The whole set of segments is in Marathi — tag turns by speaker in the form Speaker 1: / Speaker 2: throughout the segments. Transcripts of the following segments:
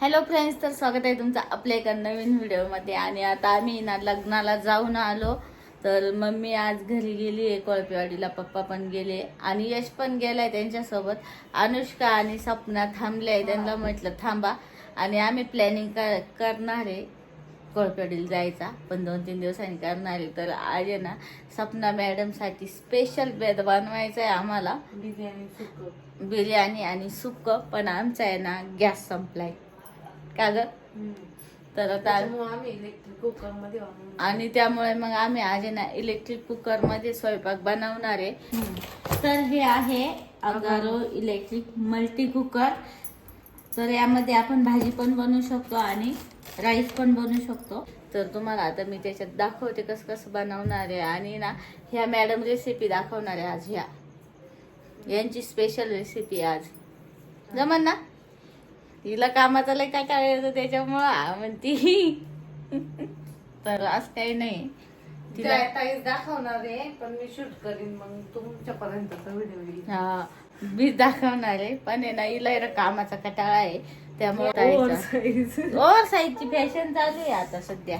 Speaker 1: हॅलो फ्रेंड्स तर स्वागत आहे तुमचं आपल्या एका नवीन व्हिडिओमध्ये. आणि आता आम्ही ना लग्नाला जाऊन आलो. तर मम्मी आज घरी गेली आहे कोळपेवाडीला. पप्पा पण गेले. आणि यश पण गेलाय त्यांच्यासोबत. अनुष्का आणि सपना थांबले आहे त्यांना म्हटलं थांबा. आणि आम्ही प्लॅनिंग कर करणार आहे कोळपेवाडीला जायचा. पण दोन तीन दिवसांनी करणार आहे. तर आज आहे ना सपना मॅडमसाठी स्पेशल बेद बनवायचा आहे आम्हाला.
Speaker 2: बिर्याणी सुक.
Speaker 1: बिर्याणी आणि सुक्क पण आमचा आहे ना गॅस संपलाय. का ग? तर आता
Speaker 2: आम्ही इलेक्ट्रिक कुकरमध्ये बनवून
Speaker 1: आणि त्यामुळे मग आम्ही आज ना इलेक्ट्रिक कुकरमध्ये स्वयंपाक बनवणार आहे. तर हे आहे अगारो इलेक्ट्रिक मल्टी कुकर तर यामध्ये आपण भाजी पण बनवू शकतो आणि राईस पण बनवू शकतो. तर तुम्हाला आता मी त्याच्यात दाखवते कसं कसं बनवणार आहे. आणि ना ह्या मॅडम रेसिपी दाखवणार आहे आज ह्या. यांची स्पेशल रेसिपी आज. जमन ना? तिला कामाचा लय काय काय येतं त्याच्यामुळं म्हणती. तर असं काही नाही. तिला
Speaker 2: ताईच दाखवणार आहे पण मी शूट करीन मग तुमच्यापर्यंतचा व्हिडिओ येईल.
Speaker 1: हा मी दाखवणार आहे पण आहे ना हिला कामाचा कटाळा आहे. त्यामुळे. ओव्हर साईजची फॅशन चालू आहे आता सध्या.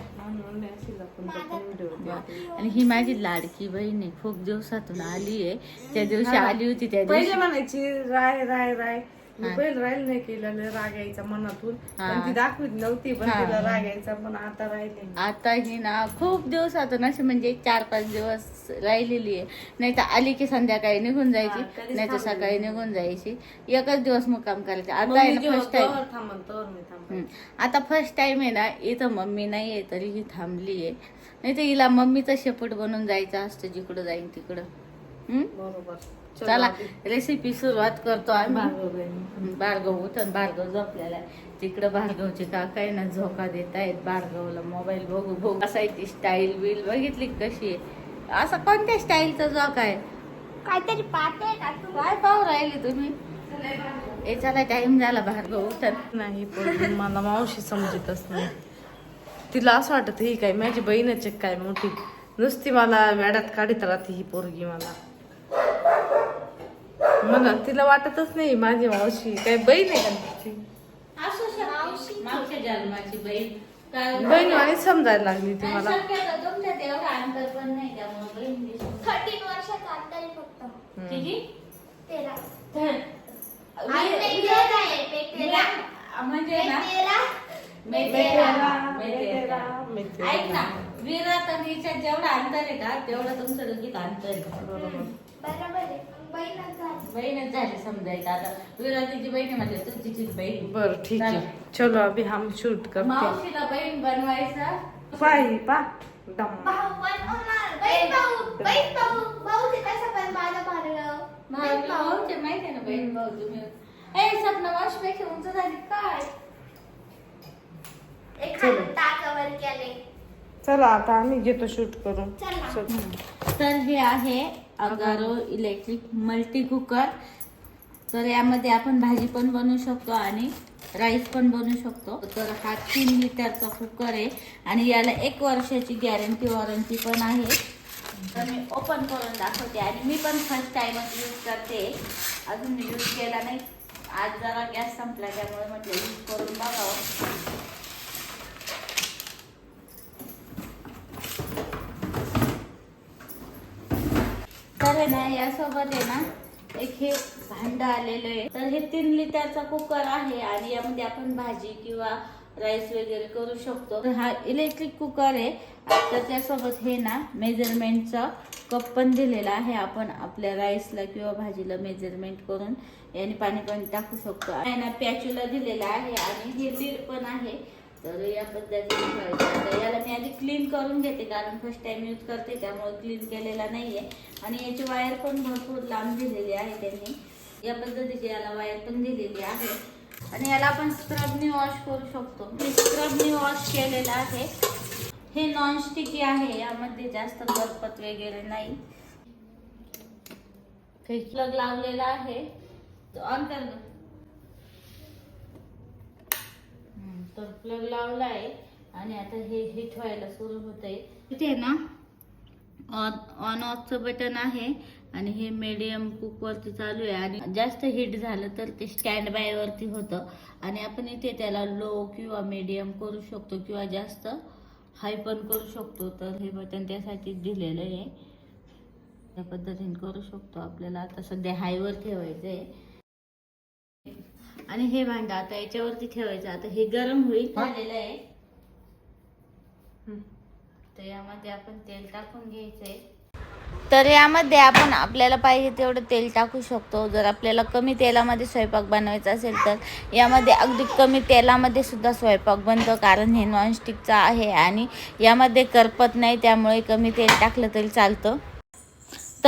Speaker 1: आणि ही माझी लाडकी बहीण आहे खूप दिवसातून आली आहे. त्या दिवशी आली होती त्या
Speaker 2: पहिले
Speaker 1: दिवशी
Speaker 2: म्हणायची राय राय राय. मी राहील नाही केलेलं राग यायचा मनातून. पण ती दाखवीत नव्हती पण. तिला राग यायचा पण आता राहिले.
Speaker 1: आता ही ना खूप दिवसातून अशी म्हणजे चार पाच दिवस राहिलेली आहे. नाही तर आली की संध्याकाळी निघून जायची नाही तर सकाळी. निघून जायची. एकच दिवस मुक्काम करायचा. आता आहे ना फर्स्ट टाइम. आता फर्स्ट टाइम आहे ना इथं मम्मी नाही आहे तरी ही थांबली आहे. नाही तर हिला मम्मीचं शेपूट बनून जायचं असतं जिकडं जाईन तिकडं. हम्म?
Speaker 2: बरोबर.
Speaker 1: चला रेसिपी सुरुवात करतो आम्ही. भार्गव उठन भार्गव झोपलेला आहे. तिकडं भार्गवचे काका आहे ना झोका देत आहेत. भार्गवला मोबाईल बघू बघू. असायची स्टाईल बिल बघितली का कशी आहे? असं कोणत्या स्टाईलचा झोका आहे?
Speaker 3: काहीतरी पाहते का तू?
Speaker 1: काय पाहू राहिले तुम्ही? ए चला टाइम झाला भार्गव उठन.
Speaker 2: नाही पण मला मावशी समजतच नाही. तिला असं वाटत ही काय माझी बहीणच आहे काय मोठी. नुसती मला वेड्यात काढीत राहते ही पोरगी मला. मला तिला वाटतच नाही माझी मावशी. काय बहीण आहे का तिची?
Speaker 1: असू शकते. मागच्या जन्माची बहीण. कारण-
Speaker 2: बहीण आणि समजायला लागली ती
Speaker 1: आणि
Speaker 2: मला
Speaker 1: शक्यतो तुमच्यात एवढं अंतर पण नाही त्यामुळे बहीण दिसते.
Speaker 3: थर्टीन वर्षाचा अंतर आहे फक्त.
Speaker 1: किती?
Speaker 3: तेरा.
Speaker 1: तर-
Speaker 3: आणि मी तेरा आहे, मी तेरा.
Speaker 1: म्हणजे
Speaker 3: मी
Speaker 1: ना. ऐक ना आणि हिच्यात जेवढं अंतर आहे का तेवढं तुमचं लगेच अंतर आहे.
Speaker 2: बरोबर.
Speaker 3: बरोबर आहे. मग बहीणच झाली.
Speaker 1: समजायचं आता बहीण म्हणजे
Speaker 2: बर ठीक आहे. चलो अभी हम शूट करते.
Speaker 1: मावशीला बहीण बनवायचा.
Speaker 2: पाही पा. दम.
Speaker 3: भाऊ बनवणार. बहीण भाऊ बहीण भाऊ. भाऊ ते कसं पण माझा भार्गव बहीण भाऊ.
Speaker 1: भाऊचे माहिती आहे ना बहीण भाऊ तुम्ही ए सपना मावशीपेक्षा उंच झाली काय?
Speaker 3: केले.
Speaker 2: चला आता आम्ही घेतो शूट करून.
Speaker 3: चला.
Speaker 2: चल.
Speaker 1: तर हे आहे अगारो इलेक्ट्रिक मल्टी कुकर तर यामध्ये आपण भाजी पण बनवू शकतो आणि राईस पण बनवू शकतो. तर हा तीन लिटरचा कुकर आहे आणि याला एक वर्षाची गॅरंटी वॉरंटी पण आहे. तर मी ओपन करून दाखवते आणि मी पण फर्स्ट टाइमच यूज करते. अजून मी यूज केला नाही. आज जरा गॅस संपला त्यामुळे म्हटलं यूज करून बघावं तर आहे ना यासोबत आहे ना एक हे भांड आलेलं आहे. तर हे तीन लिटरचा कुकर आहे आणि यामध्ये आपण भाजी किंवा राईस वगैरे करू शकतो. तर हा इलेक्ट्रिक कुकर आहे. तर त्यासोबत हे ना मेजरमेंटचा कप पण दिलेला आहे. आपण आपल्या राईसला किंवा भाजीला मेजरमेंट करून याने पाणी पण टाकू शकतो. ना पॅच्युला दिलेला आहे आणि हे लीड पण आहे. तर या पद्धतीने ठेवायचं. आता याला मी आधी क्लीन करून घेते कारण फर्स्ट टाइम यूज करते त्यामुळे क्लीन केलेला नाहीये. आणि याची वायर पण भरपूर लांब दिलेली आहे त्यांनी. या पद्धतीची याला वायर पण दिलेली आहे. आणि याला आपण स्क्रबनी वॉश करू शकतो. मी स्क्रबनी वॉश केलेला आहे. हे नॉनस्टिकी आहे यामध्ये जास्त बरपत वगैरे नाही. काही प्लग लावलेला आहे. तो ऑन कर गं. हम्म, तर प्लग लावला आहे आणि आता हे हिट व्हायला सुरू होत आहे इथे ना ऑन ऑन ऑफचं बटन आहे आणि हे मीडियम कुकवरती चालू आहे. आणि जास्त हिट झालं तर ते स्टँड बायवरती होतं. आणि आपण इथे त्याला लो किंवा मीडियम करू शकतो किंवा जास्त हाय पण करू शकतो. तर हे बटन त्यासाठीच दिलेलं आहे. त्या पद्धतीने करू शकतो आपल्याला. आता सध्या हायवर ठेवायचं आहे आणि हे भांडं आता याच्यावरती ठेवायचं. आता हे गरम होईल. झालेलं आहे. तर यामध्ये आपण तेल टाकून घ्यायचंय. तर यामध्ये आपण आपल्याला पाहिजे तेवढं तेल टाकू शकतो. जर आपल्याला कमी तेलामध्ये स्वयंपाक बनवायचा असेल तर यामध्ये अगदी कमी तेलामध्ये सुद्धा स्वयंपाक बनतो. कारण हे नॉनस्टिकचं आहे आणि यामध्ये करपत नाही त्यामुळे कमी तेल टाकलं तरी चालतं.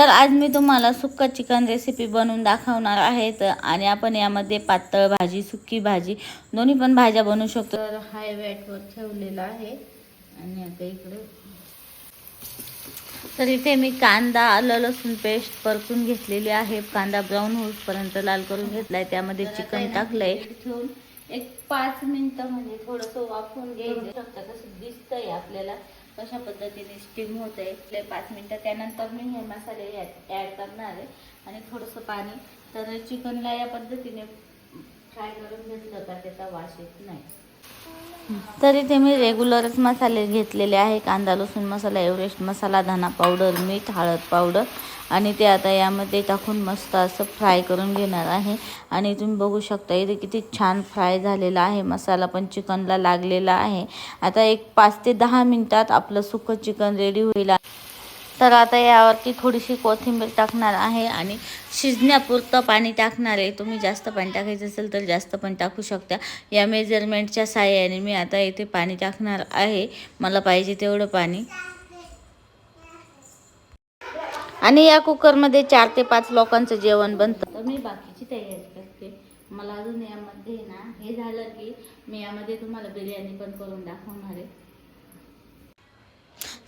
Speaker 1: तर आज मी तुम्हाला सुक्का चिकन रेसिपी बनवून दाखवणार आहे. तर आणि आपण यामध्ये पातळ भाजी सुक्की भाजी दोन्ही पण भाज्या बनवू शकतो. तर हाय वेटवर ठेवलेला आहे. आणि आता इकडे. तर इथे मी कांदा आलं लसूण पेस्ट परतून घेतलेली आहे. कांदा ब्राऊन होईपर्यंत लाल करून घेतलाय. त्यामध्ये चिकन टाकलंय. ठेवून एक पाच मिनिटं म्हणजे थोडंसं वाफवून घ्यायचं. शकता कसं दिसतंय आपल्याला. कशा पद्धतीने स्टीम होत आहे पाच मिनिटं त्यानंतर मी हे मसाले ॲड करणार आहे. आणि थोडंसं पाणी. तर चिकनला या पद्धतीने फ्राय करून घेतलं का त्याचा वास येत नाही. तर इथे मी रेग्युलरच मसाले घेतलेले आहे. कांदा लसूण मसाला एव्हरेस्ट मसाला धना पावडर मीठ हळद पावडर आणि ते आता यामध्ये टाकून मस्त असं फ्राय करून घेणार आहे. आणि तुम्ही बघू शकता इथे किती छान फ्राय झालेला आहे. मसाला पण चिकनला लागलेला आहे. आता एक पाच ते दहा मिनटात आपलं सुकं चिकन रेडी होईल. तर आता यावरती थोडीशी कोथिंबीर टाकणार आहे आणि शिजण्यापुरतं पाणी टाकणार आहे. तुम्ही जास्त पाणी टाकायचं असेल तर जास्त पण टाकू शकता. या मेजरमेंटच्या साह्याने मी आता इथे पाणी टाकणार आहे. मला पाहिजे तेवढं पाणी. आणि या कुकरमध्ये चार ते पाच लोकांचं जेवण बनतं. तर मी बाकीची तयारी करते. मला अजून यामध्ये ना हे झालं की मी यामध्ये तुम्हाला बिर्याणी पण करून दाखवणार आहे.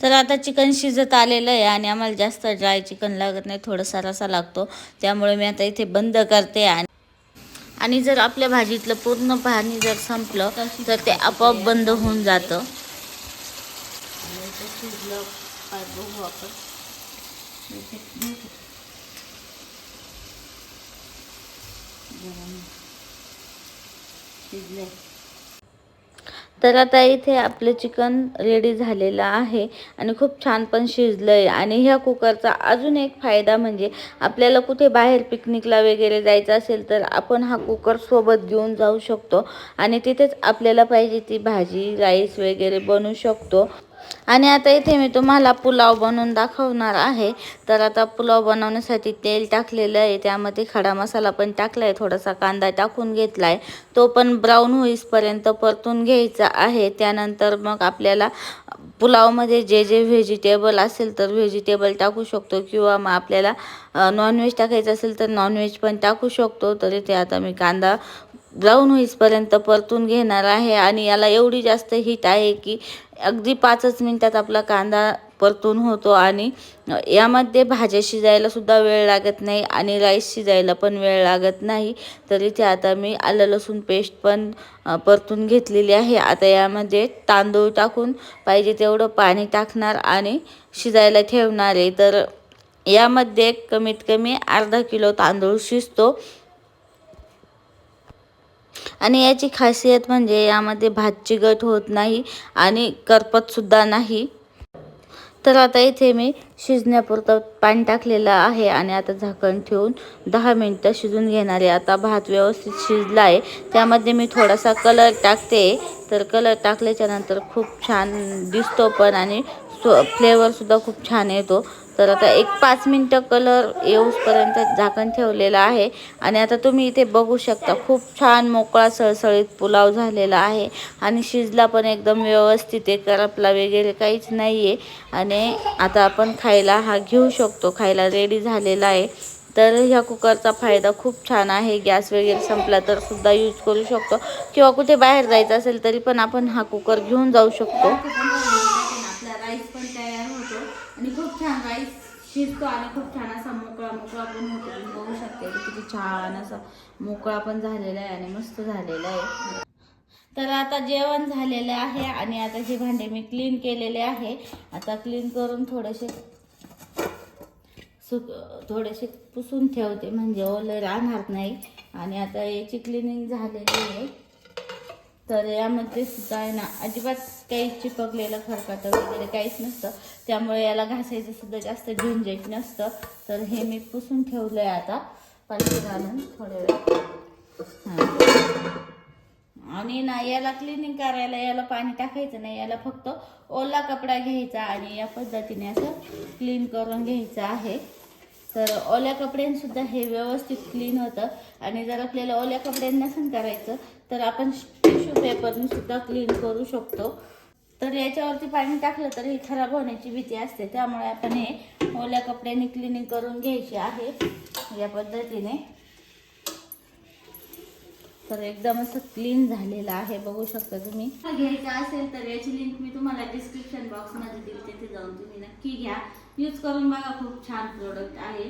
Speaker 1: तर आता चिकन शिजत आलेलं आहे आणि आम्हाला जास्त ड्राय चिकन लागत नाही थोडासा रसा लागतो. त्यामुळे मी आता इथे बंद करते आणि आणि जर आपल्या भाजीतलं पूर्ण पाणी जर संपलं तर ते आपोआप बंद होऊन जातं. शिजलं काय बघू आपण शिजलंय तर आता इथे आपलं चिकन रेडी झालेलं आहे आणि खूप छान पण शिजलं आहे आणि ह्या कुकरचा अजून एक फायदा म्हणजे आपल्याला कुठे बाहेर पिकनिकला वगैरे जायचं असेल तर आपण हा कुकर सोबत घेऊन जाऊ शकतो. आणि तिथेच आपल्याला पाहिजे ती भाजी राईस वगैरे बनवू शकतो. आणि आता इथे मी तुम्हाला पुलाव बनवून दाखवणार आहे. तर आता पुलाव बनवण्यासाठी तेल टाकलेलं आहे. त्यामध्ये खडा मसाला पण टाकला आहे थोडासा कांदा टाकून घेतला आहे तो पण ब्राऊन होईसपर्यंत परतून घ्यायचा आहे. त्यानंतर मग आपल्याला पुलावमध्ये जे जे व्हेजिटेबल असेल तर व्हेजिटेबल टाकू शकतो किंवा मग आपल्याला नॉनव्हेज टाकायचं असेल तर नॉनव्हेज पण टाकू शकतो. तर इथे आता मी कांदा ब्राऊन होईसपर्यंत परतून घेणार आहे आणि याला एवढी जास्त हीट आहे की अगदी पाचच मिनटात आपला कांदा परतून होतो आणि यामध्ये भाज्या शिजायला सुद्धा वेळ लागत नाही आणि राईस शिजायला पण वेळ लागत नाही. तर इथे आता मी आलं लसूण पेस्ट पण परतून घेतलेली आहे. आता यामध्ये तांदूळ टाकून पाहिजे तेवढं पाणी टाकणार आणि शिजायला ठेवणार आहे. तर यामध्ये कमीत कमी अर्धा किलो तांदूळ शिजतो. आणि याची खासियत म्हणजे यामध्ये भात चिकट होत नाही आणि करपतसुद्धा नाही. तर आता इथे मी शिजण्यापुरतं पाणी टाकलेलं आहे आणि आता झाकण ठेवून दहा मिनटं शिजून घेणार आहे. आता भात व्यवस्थित शिजला आहे त्यामध्ये मी थोडासा कलर टाकते. तर कलर टाकल्याच्यानंतर खूप छान दिसतो पण आणि फ्लेवरसुद्धा खूप छान येतो. तर आता एक पाच मिनटं कलर येऊपर्यंत झाकण ठेवलेलं आहे. आणि आता तुम्ही इथे बघू शकता खूप छान मोकळा सळसळीत पुलाव झालेला आहे. आणि शिजला पण एकदम व्यवस्थित आहे करपला वगैरे काहीच नाही आहे आणि आता आपण खायला हा घेऊ शकतो खायला रेडी झालेला आहे. तर ह्या कुकरचा फायदा खूप छान आहे गॅस वगैरे संपला तर सुद्धा यूज करू शकतो. किंवा कुठे बाहेर जायचं असेल तरी पण आपण हा कुकर घेऊन जाऊ शकतो आपला राईस पण तयार होतो आणि खूप छान राईस शिजतो आणि खूप छान असा मोकळा मोकळा पण होतो तुम्ही बघू शकते. किती छान असा मोकळा पण झालेला आहे आणि मस्त झालेला आहे. तर आता जेवण झालेलं आहे आणि आता हे भांडे मी क्लीन केलेले आहे. आता क्लीन करून थोडेसे सुक थोडेसे पुसून ठेवते म्हणजे ओलं राहणार नाही. आणि आता याची क्लिनिंग झालेली आहे. तर यामध्ये सुद्धा आहे ना अजिबात काही चिपकलेलं खरकाट वगैरे काहीच नसतं. त्यामुळे याला घासायचं सुद्धा जास्त झंझट नसतं. तर हे मी पुसून ठेवलं आहे आता पाणी घालून थोड्या वेळ. आणि ना याला क्लिनिंग करायला याला पाणी टाकायचं नाही याला फक्त ओला कपडा घ्यायचा आणि या पद्धतीने असं क्लीन करून घ्यायचं आहे. तर ओल्या कपड्यांसुद्धा हे व्यवस्थित क्लीन होतं. आणि जर आपल्याला ओल्या कपड्यांना सण करायचं तर आपण टिश्यू पेपरने सुद्धा क्लीन करू शकतो. तर याच्यावरती पाणी टाकलं तर हे खराब होण्याची भीती असते. त्यामुळे आपण हे ओल्या कपड्यांनी क्लिनिंग करून घ्यायचे आहे या पद्धतीने. तर एकदम असं क्लीन झालेलं आहे. बघू शकता तुम्ही. घ्यायचं असेल तर याची लिंक मी तुम्हाला डिस्क्रिप्शन बॉक्समध्ये दिली तिथे जाऊन तुम्ही नक्की घ्या. यूज करून बघा खूप छान प्रोडक्ट आहे.